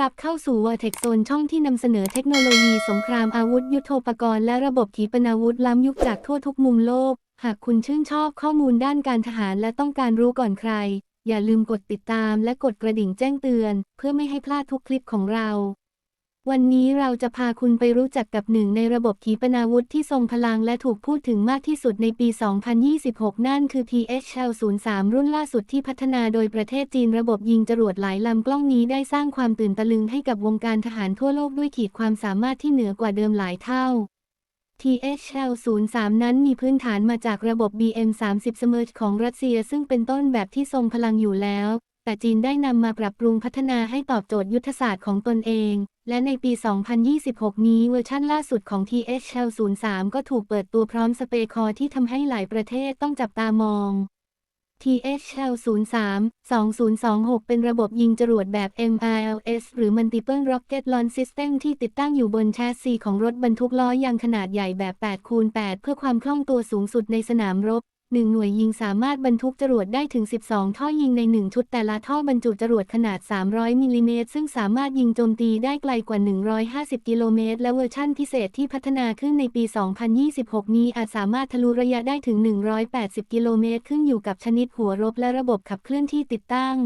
รับเข้าสู่ Vortex Zone ช่องที่นำเสนอเทคโนโลยีสงครามอาวุธ ยุทโธปกรณ์และระบบขีปนาวุธล้ำยุคจากทั่วทุกมุมโลก หากคุณชื่นชอบข้อมูลด้านการทหารและต้องการรู้ก่อนใคร อย่าลืมกดติดตามและกดกระดิ่งแจ้งเตือน เพื่อไม่ให้พลาดทุกคลิปของเรา วันนี้เราจะพาคุณไปรู้จักกับหนึ่งในระบบขีปนาวุธที่ทรงพลังและถูกพูดถึงมากที่สุดในปี 2026 นั่นคือ THL-03 รุ่นล่าสุดที่พัฒนาโดยประเทศจีนระบบยิงจรวดหลายลำกล้องนี้ได้สร้างความตื่นตะลึงให้กับวงการทหารทั่วโลกด้วยขีดความสามารถที่เหนือกว่าเดิมหลายเท่า THL-03 นั้นมีพื้นฐานมาจากระบบ BM-30 Smerch ของรัสเซียซึ่งเป็นต้นแบบที่ทรงพลังอยู่แล้ว แต่จีนได้นำมาปรับปรุงพัฒนาให้ตอบโจทย์ยุทธศาสตร์ของตนเอง และในปี 2026 นี้เวอร์ชั่นล่าสุดของ THL-03 ก็ถูกเปิดตัวพร้อมสเปคคอที่ทำให้หลายประเทศต้องจับตามอง THL-03 2026 เป็นระบบยิงจรวดแบบ MILS หรือ Multiple Rocket Launch System ที่ติดตั้งอยู่บนแชสซีของรถบรรทุกล้อยางขนาดใหญ่แบบ8คูณ8เพื่อความคล่องตัวสูงสุดในสนามรบ หนึ่งหน่วยยิงสามารถบรรทุกจรวดได้ถึง 12 ท่อยิงใน 1 ชุดแต่ละท่อบรรจุจรวดขนาด 300มิลลิเมตรซึ่งสามารถยิงโจมตีได้ไกลกว่า 150 กิโลเมตร และเวอร์ชั่นพิเศษที่พัฒนาขึ้นในปี 2026 นี้อาจสามารถทะลุระยะได้ถึง 180 กิโลเมตร ขึ้นอยู่กับชนิดหัวรบและระบบขับเคลื่อนที่ติดตั้ง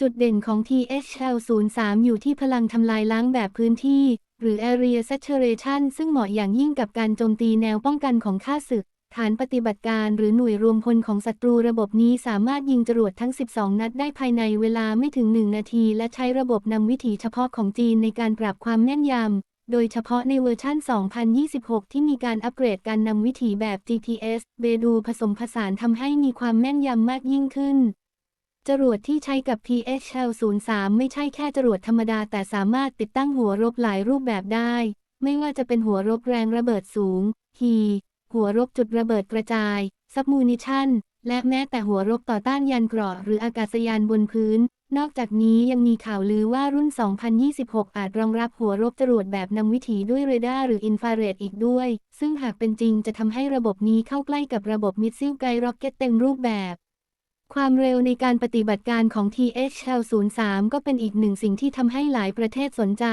จุดเด่นของ THL-03 อยู่ที่พลังทำลายล้างแบบพื้นที่ หรือ Area Saturation ซึ่งเหมาะอย่างยิ่งกับการโจมตีแนวป้องกันของข้าศึก ฐานปฏิบัติการหรือหน่วยรวมพลของศัตรูระบบนี้สามารถยิงจรวดทั้ง 12 นัดได้ภายในเวลาไม่ถึง 1 นาที และใช้ระบบนำวิถีเฉพาะของจีนในการปรับความแม่นยำ โดยเฉพาะในเวอร์ชั่น 2026 ที่มีการอัปเกรดการนำวิถีแบบ GPS เบดูผสมผสานทำให้มีความแม่นยำมากยิ่งขึ้น จรวดที่ใช้กับ THL-03 ไม่ใช่แค่จรวดธรรมดา แต่สามารถติดตั้งหัวรบหลายรูปแบบได้ ไม่ว่าจะเป็นหัวรบแรงระเบิดสูงฮี หัวรบจุดระเบิดกระจายซับมูนิชั่น และแม้แต่หัวรบต่อต้านยานเกราะหรืออากาศยานบนพื้น นอกจากนี้ยังมีข่าวลือว่ารุ่น 2026 อาจรองรับหัวรบจรวดแบบนำวิถีด้วยเรดาร์หรืออินฟราเรดอีกด้วย ซึ่งหากเป็นจริงจะทำให้ระบบนี้เข้าใกล้กับระบบมิสซิลไกด์ร็อกเก็ตเต็มรูปแบบความเร็วในการปฏิบัติการของ THL-03 ก็เป็นอีกหนึ่งสิ่งที่ทำให้หลายประเทศสนใจ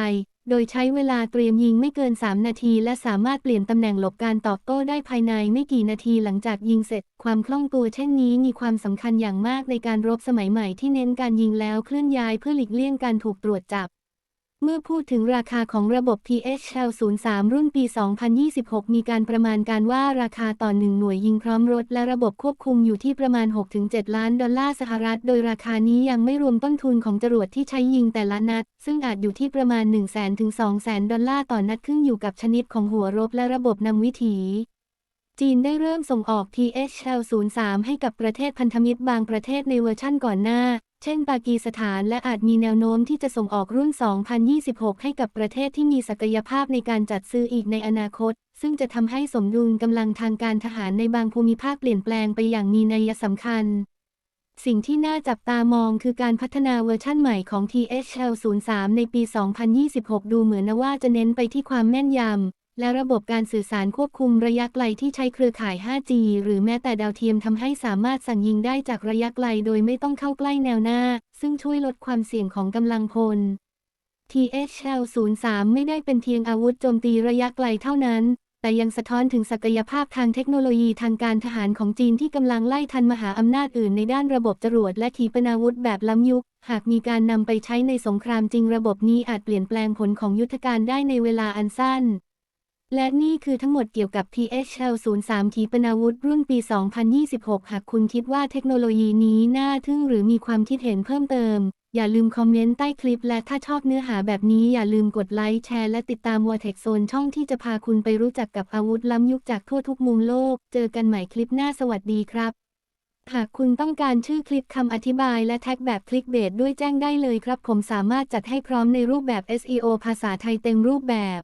โดยใช้เวลาเตรียมยิงไม่เกิน 3 นาที และสามารถเปลี่ยนตำแหน่งหลบการตอบโต้ได้ภายในไม่กี่นาทีหลังจากยิงเสร็จ ความคล่องตัวเช่นนี้มีความสำคัญอย่างมากในการรบสมัยใหม่ที่เน้นการยิงแล้วเคลื่อนย้ายเพื่อหลีกเลี่ยงการถูกตรวจจับ เมื่อพูดถึงราคาของระบบ THL-03 รุ่นปี 2026 มีการประมาณการว่าราคาต่อหนึ่งหน่วยยิงพร้อมรถและระบบควบคุมอยู่ที่ประมาณ 6-7 ล้านดอลลาร์สหรัฐ โดยราคานี้ยังไม่รวมต้นทุนของจรวดที่ใช้ยิงแต่ละนัด ซึ่งอาจอยู่ที่ประมาณ 100,000ถึง200,000 ดอลลาร์ต่อนัดขึ้นอยู่กับชนิดของหัวรบและระบบนำวิถีจีนได้เริ่มส่งออก THL-03 ให้กับประเทศพันธมิตรบางประเทศในเวอร์ชั่นก่อนหน้า เช่น ปากีสถานและอาจมีแนวโน้มที่จะส่งออกรุ่น 2026 ให้กับประเทศที่มีศักยภาพในการจัดซื้ออีกในอนาคต ซึ่งจะทำให้สมดุลกำลังทางการทหารในบางภูมิภาคเปลี่ยนแปลงไปอย่างมีนัยสำคัญ สิ่งที่น่าจับตามองคือการพัฒนาเวอร์ชั่นใหม่ของ THL-03 ในปี 2026 ดูเหมือนว่าจะเน้นไปที่ความแม่นยำ และระบบการสื่อสารควบคุมระยะไกลที่ใช้เครือข่าย 5G หรือแม้แต่ดาวเทียมทำให้สามารถสั่งยิงได้จากระยะไกลโดยไม่ต้องเข้าใกล้แนวหน้า ซึ่งช่วยลดความเสี่ยงของกำลังพล THL-03 ไม่ได้เป็นเพียงอาวุธโจมตีระยะไกลเท่านั้น แต่ยังสะท้อนถึงศักยภาพทางเทคโนโลยีทางการทหารของจีนที่กำลังไล่ทันมหาอำนาจอื่นในด้านระบบจรวดและขีปนาวุธแบบล้ำยุค หากมีการนำไปใช้ในสงครามจริงระบบนี้อาจเปลี่ยนแปลงผลของยุทธการได้ในเวลาอันสั้น และนี่คือทั้งหมดเกี่ยวกับ THL-03 ขีปนาวุธรุ่นปี 2026 หากคุณคิดว่าเทคโนโลยีนี้น่าทึ่งหรือมีความคิดเห็นเพิ่มเติม อย่าลืมคอมเมนต์ใต้คลิป และถ้าชอบเนื้อหาแบบนี้อย่าลืมกดไลค์แชร์และติดตาม Vortex Zone ช่องที่จะพาคุณไปรู้จักกับอาวุธล้ำยุคจากทั่วทุกมุมโลก เจอกันใหม่คลิปหน้าสวัสดีครับ หากคุณต้องการชื่อคลิปคำอธิบายและแท็กแบบคลิกเบสด้วยแจ้งได้เลยครับ ผมสามารถจัดให้พร้อมในรูปแบบ SEO ภาษาไทยเต็มรูปแบบ